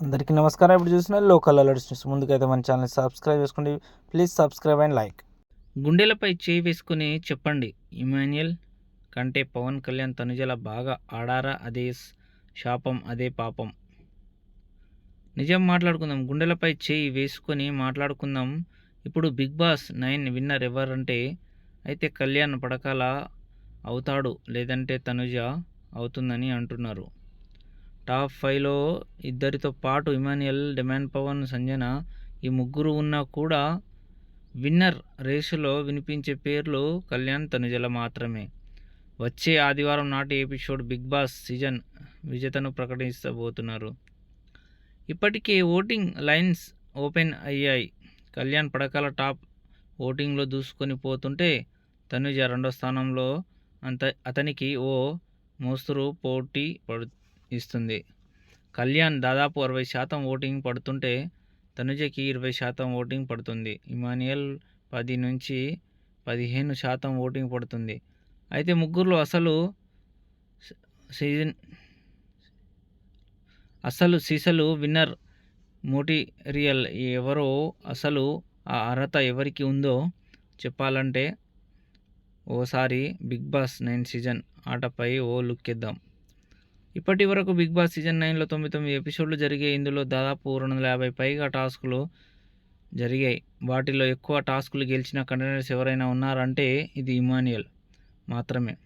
అందరికీ నమస్కారం. ఇప్పుడు చూసిన లోకల్ అలర్ట్స్ న్యూస్. ముందుకైతే మన ఛానల్ సబ్స్క్రైబ్ చేసుకోండి. Please subscribe and like. గుండెలపై చేయి వేసుకుని చెప్పండి. ఇమాన్యుయల్ కంటే పవన్ కళ్యాణ్ తనుజల బాగా ఆడారా? అదే శాపం అదే పాపం. నిజం మాట్లాడుకుందాం. గుండెలపై చేయి వేసుకొని మాట్లాడుకుందాం. ఇప్పుడు బిగ్ బాస్ నైన్ విన్నర్ ఎవరంటే అయితే కళ్యాణ్ పడకాల అవుతాడు లేదంటే తనుజ అవుతుందని అంటున్నారు. టాప్ ఫైవ్లో ఇద్దరితో పాటు ఇమాన్యుయల్ డిమాండ్ పవన్ సంజన ఈ ముగ్గురు ఉన్నా కూడా విన్నర్ రేసులో వినిపించే పేర్లు కళ్యాణ్ తనుజల మాత్రమే. వచ్చే ఆదివారం నాటి ఎపిసోడ్ బిగ్ బాస్ సీజన్ విజేతను ప్రకటించబోతున్నారు. ఇప్పటికే ఓటింగ్ లైన్స్ ఓపెన్ అయ్యాయి. కళ్యాణ్ పడకల టాప్ ఓటింగ్లో దూసుకొని పోతుంటే తనుజ రెండో స్థానంలో అంత అతనికి ఓ మోస్తరు పోటీ పడు ఇస్తుంది. కళ్యాణ్ దాదాపు అరవై శాతం ఓటింగ్ పడుతుంటే తనుజకి ఇరవై శాతం ఓటింగ్ పడుతుంది. ఇమానియల్ పది నుంచి పదిహేను శాతం ఓటింగ్ పడుతుంది. అయితే ముగ్గురులో అసలు సీజన్ అసలు సీసలు విన్నర్ మోటీరియల్ ఎవరో అసలు ఆ అర్హత ఎవరికి ఉందో చెప్పాలంటే ఓసారి బిగ్ బాస్ నైన్ సీజన్ ఆటపై ఓ లుక్ ఇద్దాం ఇప్పటి వరకు బిగ్ బాస్ సీజన్ నైన్లో తొమ్మిది తొమ్మిది ఎపిసోడ్లు జరిగాయి. ఇందులో దాదాపు రెండు వందల యాభై పైగా టాస్కులు జరిగాయి. వాటిలో ఎక్కువ టాస్కులు గెలిచిన కంటెండర్స్ ఎవరైనా ఉన్నారంటే ఇది ఇమాన్యుయల్ మాత్రమే.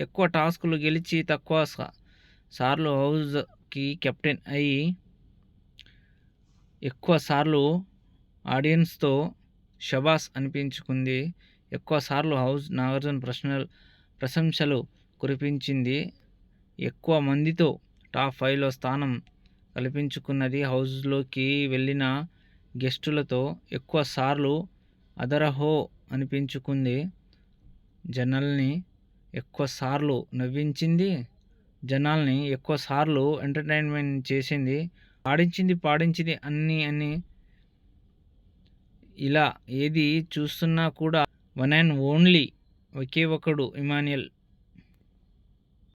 ఎక్కువ టాస్కులు గెలిచి తక్కువ సార్లు హౌస్కి కెప్టెన్ అయ్యి ఎక్కువ సార్లు ఆడియన్స్తో షబాస్ అనిపించుకుంది. ఎక్కువ సార్లు హౌస్ నాగార్జున ప్రశ్నలు ప్రశంసలు కురిపించింది. ఎక్కువ మందితో టాప్ ఫైవ్లో స్థానం కల్పించుకున్నది హౌస్లోకి వెళ్ళిన గెస్టులతో ఎక్కువ సార్లు అదరహో అనిపించుకుంది. జనాల్ని ఎక్కువ సార్లు నవ్వించింది. జనాల్ని ఎక్కువ సార్లు ఎంటర్టైన్మెంట్ చేసింది. పాడించింది పాడించింది అన్ని అన్ని. ఇలా ఏది చూస్తున్నా కూడా వన్ అండ్ ఓన్లీ ఒకే ఒకడు ఇమాన్యుయల్